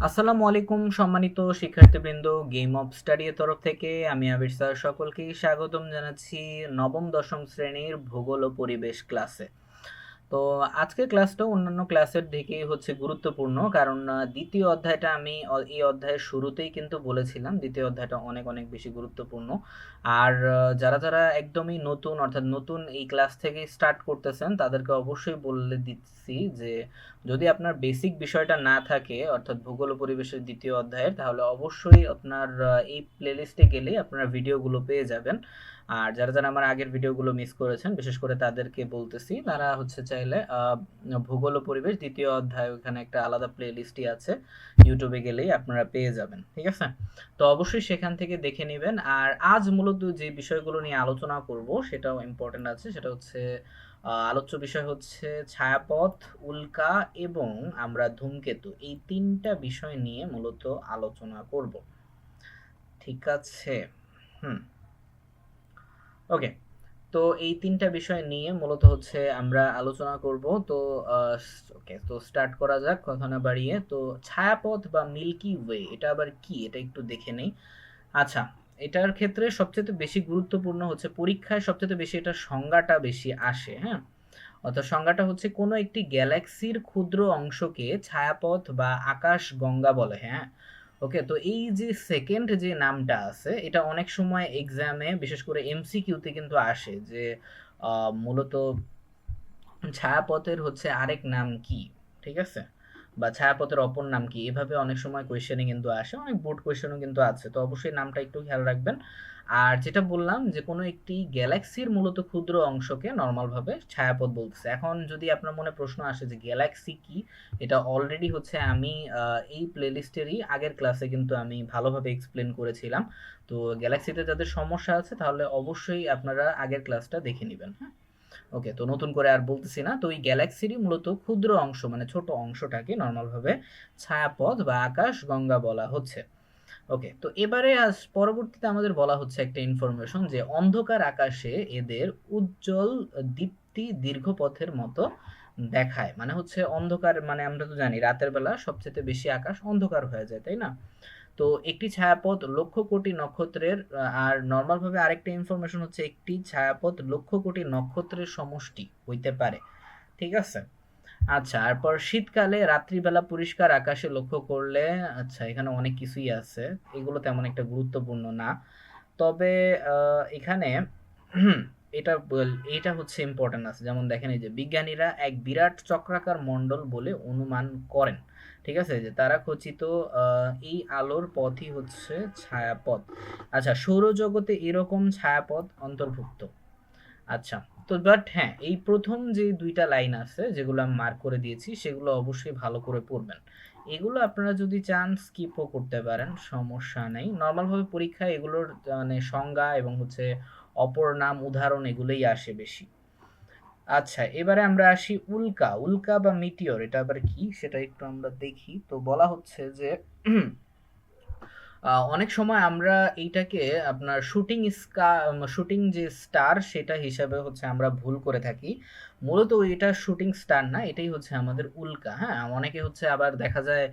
আসসালামু আলাইকুম সম্মানিত শিক্ষার্থীবৃন্দ গেম অফ স্টাডি এর তরফ থেকে আমি আবির স্যার সকলকেই স্বাগতম জানাচ্ছি নবম দশম শ্রেণির ভূগোল ও পরিবেশ ক্লাসে তো আজকের ক্লাসটা অন্যান্য ক্লাসের দিকেই হচ্ছে গুরুত্বপূর্ণ। কারণ দ্বিতীয় অধ্যায়টা আমি এই অধ্যায়ের শুরুতেই কিন্তু বলেছিলাম, দ্বিতীয় অধ্যায়টা অনেক অনেক বেশি গুরুত্বপূর্ণ। আর যারা যারা একদমই নতুন, অর্থাৎ নতুন এই ক্লাস থেকে স্টার্ট করতেছেন, তাদেরকে অবশ্যই বলে দিচ্ছি যে, যদি আপনার বেসিক বিষয়টা না থাকে, অর্থাৎ ভূগোল পরিবেশের দ্বিতীয় অধ্যায়ের, তাহলে অবশ্যই আপনার এই প্লেলিস্টে গেলেই আপনারা ভিডিওগুলো পেয়ে যাবেন। আর যারা যারা আমার আগের ভিডিওগুলো মিস করেছেন, বিশেষ করে তাদেরকে বলতেছি, তারা হচ্ছে চাইলে ভূগোল ও পরিবেশ, দ্বিতীয় অধ্যায় ওখানে একটা আলাদা প্লেলিস্টই আছে ইউটিউবে গেলেই আপনারা পেয়ে যাবেন, ঠিক আছে? তো অবশ্যই সেখান থেকে দেখে নেবেন, আর আজ মূলত যে বিষয়গুলো নিয়ে আলোচনা করব, সেটাও ইম্পর্টেন্ট আছে, সেটা হচ্ছে আলোচ্য বিষয় হচ্ছে ছায়াপথ, উল্কা এবং আমরা ধূমকেতু, এই তিনটা বিষয় নিয়ে মূলত আলোচনা করব, ঠিক আছে? হুম, ওকে। তো এই তিনটা বিষয় নিয়ে মূলত হচ্ছে আমরা আলোচনা করব। তো ওকে তো স্টার্ট করা যাক কথা না বাড়িয়ে। তো ছায়াপথ বা মিল্কি ওয়ে, এটা আবার কি? এটা একটু দেখে নেই। আচ্ছা এটার ক্ষেত্রে সবচেয়ে বেশি গুরুত্বপূর্ণ হচ্ছে পরীক্ষায় সবচেয়ে বেশি এটার সংজ্ঞাটা বেশি আসে হ্যাঁ? অর্থাৎ সংজ্ঞাটা হচ্ছে কোনো একটি গ্যালাক্সির ক্ষুদ্র অংশকে ছায়াপথ বা আকাশ গঙ্গা বলে হ্যাঁ? ওকে তো এই যে সেকেন্ড যে নামটা আছে, এটা অনেক সময় এক্সামে বিশেষ করে এমসিকিউতে কিন্তু আসে যে মূলত ছায়াপথের হচ্ছে আরেক নাম কি, ঠিক আছে? বা ছায়াপথের অপর নাম কি? এভাবে অনেক সময় কোয়েশ্চেনে কিন্তু আসে, অনেক বোর্ড কোয়েশ্চেনও কিন্তু আছে। তো অবশ্যই নামটা একটু খেয়াল রাখবেন। আর যেটা বললাম যে, কোনো একটি গ্যালাক্সির মূলত ক্ষুদ্র অংশকে নর্মালভাবে ছায়াপথ বলতেছে। এখন যদি আপনার মনে প্রশ্ন আসে যে গ্যালাক্সি কি? এটা অলরেডি হচ্ছে আমি এই প্লেলিস্টেরই আগের ক্লাসে কিন্তু আমি ভালোভাবে এক্সপ্লেন করেছিলাম। তো গ্যালাক্সিতে যাদের সমস্যা আছে, তাহলে অবশ্যই আপনারা আগের ক্লাসটা দেখে নেবেন হ্যাঁ? ওকে, তো নতুন করে আর বলতেছি না। তো এই গ্যালাক্সিরই মূলত ক্ষুদ্র অংশ মানে ছোট অংশটাকে নর্মালভাবে ছায়াপথ বা আকাশ, গঙ্গা বলা হচ্ছে। ওকে, তো এবারে আজ পরবর্তীতে আমাদের বলা হচ্ছে একটা ইনফরমেশন যে অন্ধকার আকাশে এদের উজ্জ্বল দীপ্তি দীর্ঘ পথের মতো দেখায়। মানে হচ্ছে অন্ধকার মানে আমরা তো জানি রাতের বেলা সবচেয়ে বেশি আকাশ অন্ধকার হয়ে যায়, তাই না? তো একটি ছায়াপথ লক্ষ কোটি নক্ষত্রের আর নর্মাল ভাবে আরেকটা ইনফরমেশন হচ্ছে একটি ছায়াপথ লক্ষ কোটি নক্ষত্রের সমষ্টি হইতে পারে। ঠিক আছে? আচ্ছা তারপর শীতকালে রাত্রিবেলা পরিষ্কার আকাশে লক্ষ্য করলে আচ্ছা এখানে অনেক কিছুই আছে, এগুলো তেমন একটা গুরুত্বপূর্ণ না। তবে এখানে এটা এটা হচ্ছে ইম্পর্টেন্ট আছে। যেমন দেখেন এই যে, বিজ্ঞানীরা এক বিরাট চক্রাকার মণ্ডল বলে অনুমান করেন। ঠিক আছে? যে তারা খচিত এই আলোর পথই হচ্ছে ছায়াপথ। আচ্ছা সৌরজগতে এরকম ছায়াপথ অন্তর্ভুক্ত। আচ্ছা তো বাট হ্যাঁ এই প্রথম যে দুইটা লাইন আছে, যেগুলো আমি মার্ক করে দিয়েছি, সেগুলো অবশ্যই ভালো করে পড়বেন। এগুলো আপনারা যদি চান স্কিপও করতে পারেন, সমস্যা নেই। নর্মালভাবে পরীক্ষায় এগুলোর মানে সংজ্ঞা এবং হচ্ছে অপর নাম উদাহরণ এগুলোই আসে বেশি। আচ্ছা এবারে আমরা আসি উল্কা। উল্কা বা মিটিওর, এটা আবার কি? সেটা একটু আমরা দেখি। তো বলা হচ্ছে যে অনেক সময় আমরা এইটাকে আপনার শুটিং স্কা শুটিং যে স্টার সেটা হিসাবে হচ্ছে আমরা ভুল করে থাকি। মূলত এটা শুটিং স্টার না, এটাই হচ্ছে আমাদের উল্কা হ্যাঁ? অনেকে হচ্ছে আবার দেখা যায়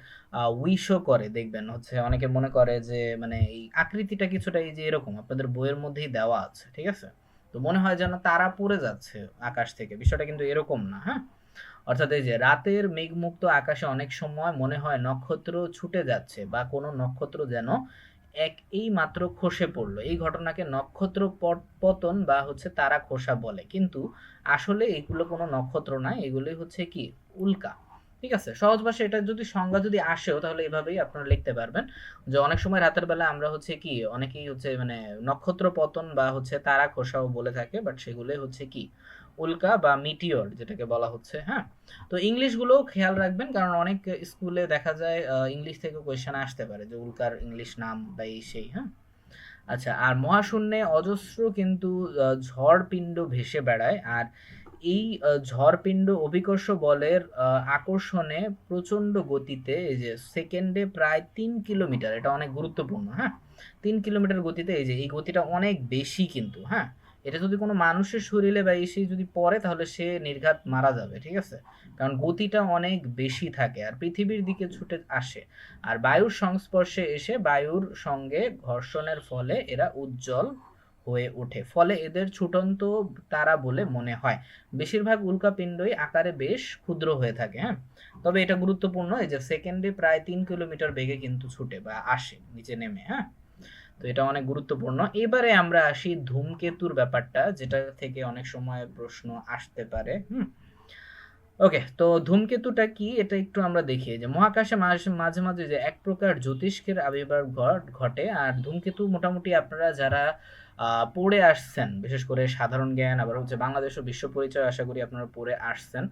উইশও করে, দেখবেন। হচ্ছে অনেকে মনে করে যে মানে এই আকৃতিটা কিছুটা এই যে এরকম, আপনাদের বইয়ের মধ্যেই দেওয়া আছে, ঠিক আছে? তো মনে হয় যেন তারা পড়ে যাচ্ছে আকাশ থেকে, বিষয়টা কিন্তু এরকম না হ্যাঁ? অর্থাৎ এই যে রাতের মেঘমুক্ত আকাশে অনেক সময় মনে হয় নক্ষত্র ছুটে যাচ্ছে বা কোনো নক্ষত্র যেন এক এই মাত্র খসে পড়ল। এই ঘটনাকে নক্ষত্র পতন বা হচ্ছে তারা খসা বলে। কিন্তু আসলে এগুলো কোনো নক্ষত্র নয় এগুলোই হচ্ছে কি উল্কা। ঠিক আছে? সহজ ভাষায় এটা যদি সংজ্ঞা যদি আসেও তাহলে এভাবেই আপনারা লিখতে পারবেন যে অনেক সময় রাতের বেলা আমরা হচ্ছে কি অনেকেই হচ্ছে মানে নক্ষত্র পতন বা হচ্ছে তারা খসাও বলে থাকে, বাট সেগুলোই হচ্ছে কি উল্কা বা মিটিওর যেটাকে বলা হচ্ছে হ্যাঁ? তো ইংলিশগুলো খেয়াল রাখবেন কারণ অনেক স্কুলে দেখা যায় ইংলিশ থেকে কোয়েশ্চেন আসতে পারে যে উল্কার ইংলিশ নাম বা এই সেই হ্যাঁ? আচ্ছা আর মহাশূন্যে অজস্র কিন্তু আহ, ঝড় পিণ্ড ভেসে বেড়ায় আর এই আহ, ঝড় পিণ্ড অভিকর্ষ বলের আকর্ষণে প্রচণ্ড গতিতে এই যে সেকেন্ডে প্রায় তিন কিলোমিটার এটা অনেক গুরুত্বপূর্ণ হ্যাঁ? তিন কিলোমিটার গতিতে এই যে এই গতিটা অনেক বেশি কিন্তু হ্যাঁ? এটা যদি কোনো মানুষের শরীরে বা এসে যদি পড়ে, তাহলে সে নির্ঘাত মারা যাবে, ঠিক আছে? কারণ গতিটা অনেক বেশি থাকে আর পৃথিবীর দিকে ছুটে আসে। আর বায়ুর সংস্পর্শে এসে বায়ুর সঙ্গে ঘর্ষণের ফলে এরা উজ্জ্বল হয়ে ওঠে। ফলে এদের ছুটন্ত তারা বলে মনে হয়। বেশিরভাগ উল্কাপিণ্ডই আকারে বেশ ক্ষুদ্র হয়ে থাকে হ্যাঁ? তবে এটা গুরুত্বপূর্ণ, এই যে সেকেন্ডে প্রায় তিন কিলোমিটার বেগে কিন্তু ছুটে বা আসে, নিচে নেমে হ্যাঁ? তো এটা অনেক গুরুত্বপূর্ণ। এবারে আমরা আসি ধূমকেতুর ব্যাপারটা, যেটা থেকে অনেক সময় প্রশ্ন আসতে পারে ওকে, তো ধূমকেতুটা কি? এটা একটু আমরা দেখি। যে মহাকাশে মাঝে মাঝে যে এক প্রকার জ্যোতিষ্কের আবির্ভাব ঘটে আর ধূমকেতু মোটামুটি আপনারা যারা পড়ে আসছেন, বিশেষ করে সাধারণ জ্ঞান, আবার হচ্ছে বাংলাদেশ ও বিশ্ব পরিচয়, আশা করি আপনারা পড়ে আসছেন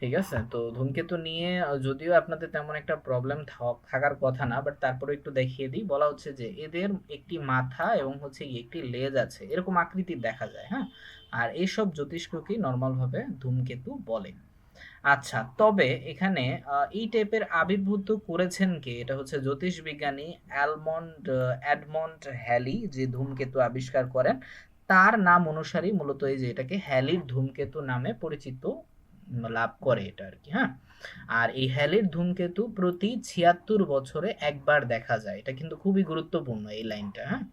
ঠিক আছে? তো ধূমকেতু নিয়ে যদিও আপনাদের তেমন একটা প্রবলেম থাকার কথা না বাট তারপরে একটু দেখিয়ে দিই। বলা হচ্ছে যে, এদের একটি মাথা এবং হচ্ছে একটি লেজ আছে। এরকম আকৃতির দেখা যায় হ্যাঁ? আর এইসব জ্যোতিষ্ককেই নর্মালভাবে ধূমকেতু বলে। আচ্ছা তবে এখানে এই টাইপের আবির্ভূত করেছেন কে? এটা হচ্ছে জ্যোতিষবিজ্ঞানী অ্যালমন্ড অ্যাডমন্ড হ্যালি, যে ধূমকেতু আবিষ্কার করেন। তার নাম অনুসারেই মূলত এই যে, এটাকে হ্যালির ধূমকেতু নামে পরিচিত লাভ করে এটা আর কি হ্যাঁ? আর এই হ্যালির ধূমকেতু প্রতি ছিয়াত্তর বছরে একবার দেখা যায়। এটা কিন্তু খুবই গুরুত্বপূর্ণ এই লাইনটা হ্যাঁ?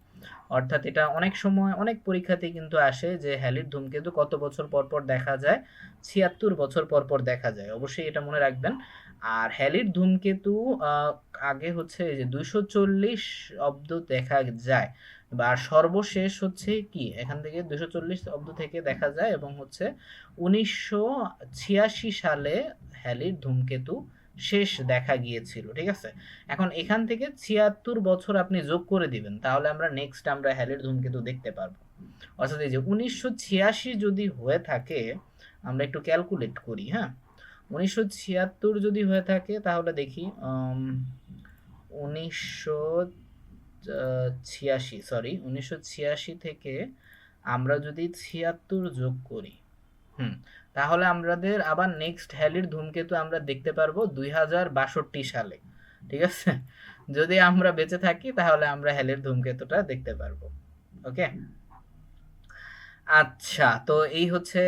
অর্থাৎ এটা অনেক সময় অনেক পরীক্ষাতে কিন্তু আসে যে হ্যালির ধূমকেতু কত বছর পর পর দেখা যায়? ছিয়াত্তর বছর পর পর দেখা যায়। অবশ্যই এটা মনে রাখবেন। আর হ্যালির ধূমকেতু আগে হচ্ছে যে দুইশো চল্লিশ অব্দ দেখা যায় বা সর্বশেষ হচ্ছে কি? এখান থেকে দুইশো চল্লিশ অব্দ থেকে দেখা যায় এবং হচ্ছে উনিশশো ছিয়াশি সালে হ্যালির ধূমকেতু শেষ দেখা গিয়েছিল, ঠিক আছে? এখন এখান থেকে ছিয়াত্তর বছর আপনি যোগ করে দিবেন, তাহলে আমরা নেক্সট আমরা হ্যালির ধূমকেতু দেখতে পারব। অর্থাৎ এই যে উনিশশো ছিয়াশি যদি হয়ে থাকে, আমরা একটু ক্যালকুলেট করি হ্যাঁ? উনিশশো ছিয়াত্তর যদি হয়ে থাকে, তাহলে দেখি উনিশশো ছিয়াশি সরি উনিশশো ছিয়াশি থেকে আমরা যদি ছিয়াত্তর যোগ করি, হুম, তাহলে আমাদের আবার নেক্সট হ্যালির ধূমকেতু আমরা দেখতে পারব দুই হাজার বাষট্টি সালে, ঠিক আছে? যদি আমরা বেঁচে থাকি, তাহলে আমরা হ্যালির ধূমকেতুটা দেখতে পারব ওকে আচ্ছা তো এই হচ্ছে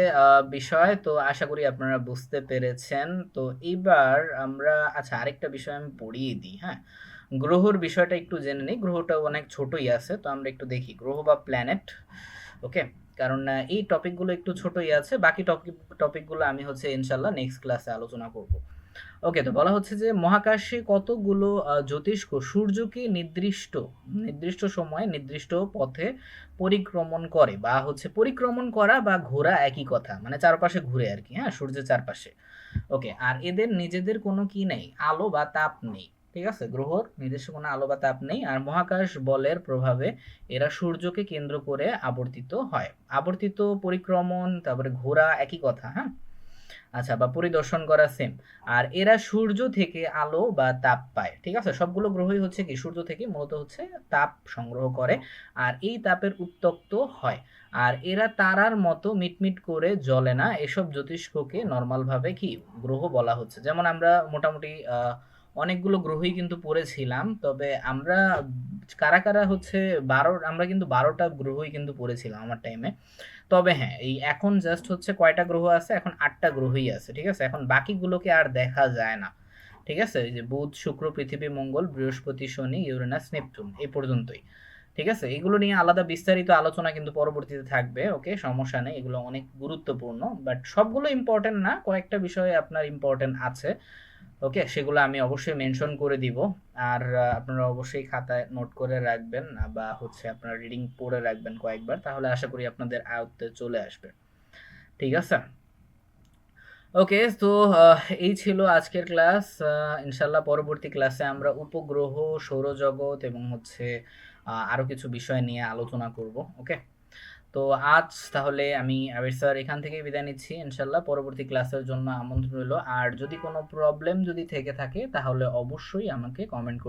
বিষয়। তো আশা করি আপনারা বুঝতে পেরেছেন। তো এবার আমরা আচ্ছা আরেকটা বিষয় আমি পড়িয়ে দিই হ্যাঁ? গ্রহর বিষয়টা একটু জেনে নিই। গ্রহটা অনেক ছোটই আছে, তো আমরা একটু দেখি। গ্রহ বা প্ল্যানেট ওকে? কারণ এই টপিকগুলো একটু ছোটই আছে। বাকি টপিক টপিকগুলো আমি হচ্ছে ইনশাল্লাহ নেক্সট ক্লাসে আলোচনা করব। ওকে তো বলা হচ্ছে যে মহাকাশে কতগুলো জ্যোতিষ্ক সূর্যকে নির্দিষ্ট নির্দিষ্ট সময়ে নির্দিষ্ট পথে পরিক্রমণ করে বা হচ্ছে পরিক্রমণ করা বা ঘোরা একই কথা মানে চারপাশে ঘুরে আর কি হ্যাঁ সূর্যের চারপাশে। ওকে আর এদের নিজেদের কোনো কি নেই? আলো বা তাপ নেই, ঠিক আছে? গ্রহর নিজস্ব কোনো আলো বা তাপ নেই, আর মহাকাশ বলের প্রভাবে এরা সূর্যকে কেন্দ্র করে আবর্তিত হয়। আবর্তিত পরিক্রমণ, তারপরে ঘোরা একই কথা হ্যাঁ? আচ্ছা বা পরিদর্শন করা সেম আর এরা সূর্য থেকে আলো বা তাপ পায় ঠিক আছে? সবগুলো গ্রহই হচ্ছে কি সূর্য থেকে মূলত হচ্ছে তাপ সংগ্রহ করে আর এই তাপের উত্তপ্ত হয়। আর এরা তারার মতো মিটমিট করে জ্বলে না এসব জ্যোতিষ্ককে নর্মালভাবে কি গ্রহ বলা হচ্ছে। যেমন আমরা মোটামুটি আহ, অনেকগুলো গ্রহই কিন্তু পড়েছিলাম, তবে আমরা কারা কারা হচ্ছে বারো, আমরা কিন্তু বারোটা গ্রহই কিন্তু পড়েছিলাম আমার টাইমে তবে হ্যাঁ এই এখন জাস্ট হচ্ছে কয়টা গ্রহ আছে, এখন আটটা গ্রহই আছে, ঠিক আছে? এখন বাকিগুলোকে আর দেখা যায় না, ঠিক আছে? যে বুধ, শুক্র, পৃথিবী, মঙ্গল, বৃহস্পতি, শনি, ইউরেনাস, নেপচুন, এই পর্যন্তই, ঠিক আছে? এগুলো নিয়ে আলাদা বিস্তারিত আলোচনা কিন্তু পরবর্তীতে থাকবে, ওকে? সমস্যা নেই, এগুলো অনেক গুরুত্বপূর্ণ বাট সবগুলো ইম্পর্টেন্ট না, কয়েকটা বিষয়ে আপনার ইম্পর্টেন্ট আছে। ওকে সেগুলো আমি অবশ্যই মেনশন করে দিব। আর আপনারা অবশ্যই খাতায় নোট করে রাখবেন বা হচ্ছে আপনারা রিডিং পড়ে রাখবেন কয়েকবার, তাহলে আশা করি আপনাদের আয়ত্তে চলে আসবে। ঠিক আছে? ওকে তো এই ছিল আজকের ক্লাস ইনশাল্লাহ পরবর্তী ক্লাসে আমরা উপগ্রহ, সৌরজগৎ এবং হচ্ছে আরও কিছু বিষয় নিয়ে আলোচনা করব ওকে তো আজ তাহলে আমি আবির স্যার এখান থেকে বিদায় নিচ্ছি ইনশাল্লাহ পরবর্তী ক্লাসের জন্য আমন্ত্রণ রইল। আর যদি কোনো প্রবলেম যদি থেকে থাকে, তাহলে অবশ্যই আমাকে কমেন্ট